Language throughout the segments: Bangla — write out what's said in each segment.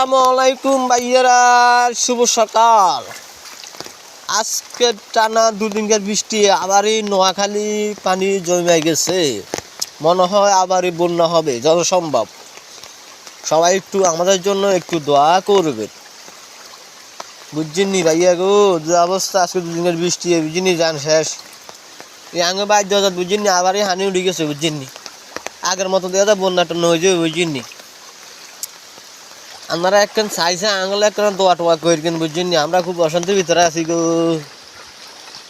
আসসালামু আলাইকুম ভাইয়েরা, শুভ সকাল। আজকে টানা দুদিনকার বৃষ্টি, আবারই নোয়াখালী পানি জমে গেছে। মনে হয় আবারই বন্যা হবে যত সম্ভব সবাই একটু আমাদের জন্য একটু দোয়া করবেন। বুঝছেননি ভাইয়া গো? যে অবস্থা, আজকে দুদিনের বৃষ্টি বুঝিনি যান শেষ। এই আঙে হচ্ছে বুঝিনি আবারই হানি উঠে গেছে বুঝছেননি আগের মতো দেখা বন্যা টন্যা হয়ে যাবে বুঝছেননি আমরা একখান চাইছে, আঙুলে একখান দোয়া টোয়া করিকেন বুঝছেন আমরা খুব অশান্তির ভিতরে আছি গো।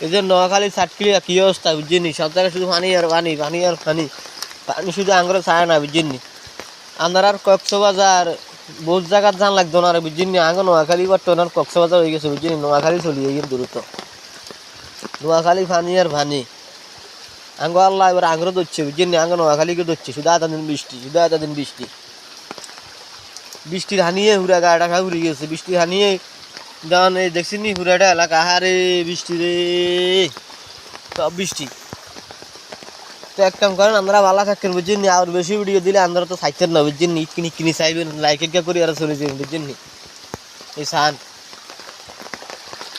এই যে নোয়াখালী সাতকিলি কি অবস্থা, বুঝছেন সব জায়গায় শুধু পানি আর পানি পানি আর পানি। পানি শুধু আঙুলে চায় না, বুঝছেন আমরা আর কক্সবাজার, বহুত জায়গার যান লাগতো না আর বুঝছেন আঙ নোয়াখালী বর্তমান কক্সবাজার হয়ে গেছে, বুঝছেন নোয়াখালী চলিয়ে গেছে দ্রুত নোয়াখালী পানি আর পানি। আঙ্গ আল্লাহ এবার আঙ্গুরে ধরছে, বুঝছেন আঙ্গ নোয়াখালীকে ধরছে, শুধু আধা দিন বৃষ্টি, শুধু আধা দিন বৃষ্টি। বৃষ্টির হানিয়ে হুরা গাড়া খা উড়ে গেছে। বৃষ্টির হানিয়ে দান এই দেখছি নি হুরাটা এলাকা। হারে বৃষ্টি রে। সব বৃষ্টি। তো এক কাম করেন আমরা ভালো থাকেন, বুঝছেন আর বেশি ভিডিও দিলে আমরা তো থাকতেন না, বুঝছেন নি? কিনি কিনি চাইবেন লাইক একটা করে আর চলে যাবেন, বুঝছেন নি? এই সান।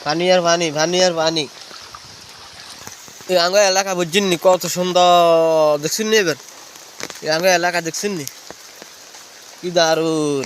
পানি আর পানি পানি আর পানি। এই আঙ্গ এলাকা, বুঝছেন নি? কত সুন্দর। দেখছেন নি এবার? এই আঙ্গ এলাকা, দেখছেন নি? কি দারুণ